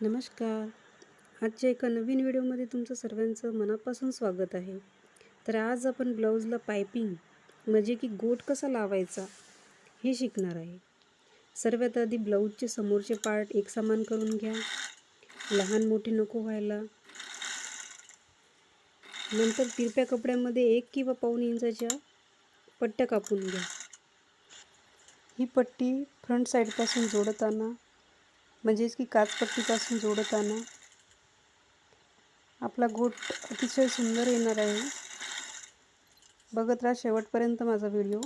नमस्कार. आजच्या एका नवीन व्हिडिओमध्ये तुमचं सर्वांचं मनापासून स्वागत आहे. तर आज आपण ब्लाऊजला पायपिंग म्हणजे की गोट कसा लावायचा हे शिकणार आहे. सर्वात आधी ब्लाऊजचे समोरचे पार्ट एक समान करून घ्या. लहान मोठे नको व्हायला. नंतर तिरप्या कपड्यामध्ये एक किंवा पाऊण इंचाच्या पट्ट्या कापून घ्या. ही पट्टी फ्रंट साईडपासून जोडताना म्हणजेच की काचपट्टीपासून जोडताना आपला गोट अतिशय सुंदर येणार आहे. बघत राहा शेवटपर्यंत माझा व्हिडिओ.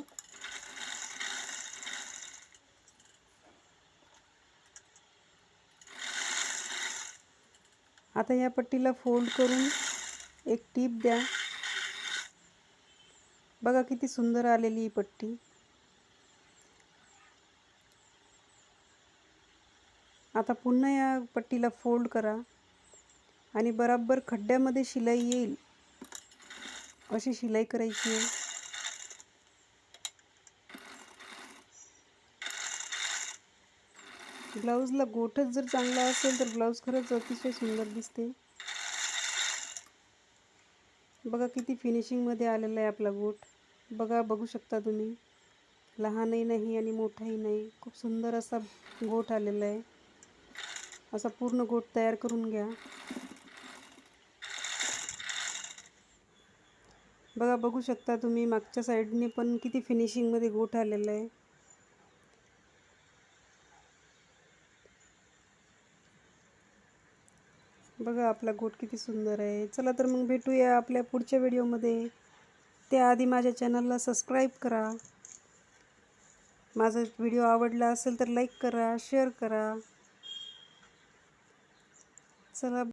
आता या पट्टीला फोल्ड करून एक टीप द्या. बघा किती सुंदर आलेली ही पट्टी. आता पुन्हा या पट्टीला फोल्ड करा आणि बराबर खड्ड्यामध्ये शिलाई येईल. अशी शिलाई करायची आहे. ब्लाऊजला गोठच जर चांगला असेल तर ब्लाऊज खरंच अतिशय सुंदर दिसते. बघा किती फिनिशिंगमध्ये आलेला आहे आपला गोठ. बघा बघू शकता तुम्ही. लहानही नाही आणि मोठाही नाही. खूप सुंदर असा गोठ आलेला आहे. असा पूर्ण गोट तयार करून घ्या. बघा बघू शकता तुम्ही मागच्या साईडने पण किती फिनिशिंगमध्ये गोठ आलेला आहे. बघा आपला गोट किती सुंदर आहे. चला तर मग भेटूया आपल्या पुढच्या व्हिडिओमध्ये. त्याआधी माझ्या चॅनलला सबस्क्राईब करा. माझा व्हिडिओ आवडला असेल तर लाईक करा शेअर करा. चला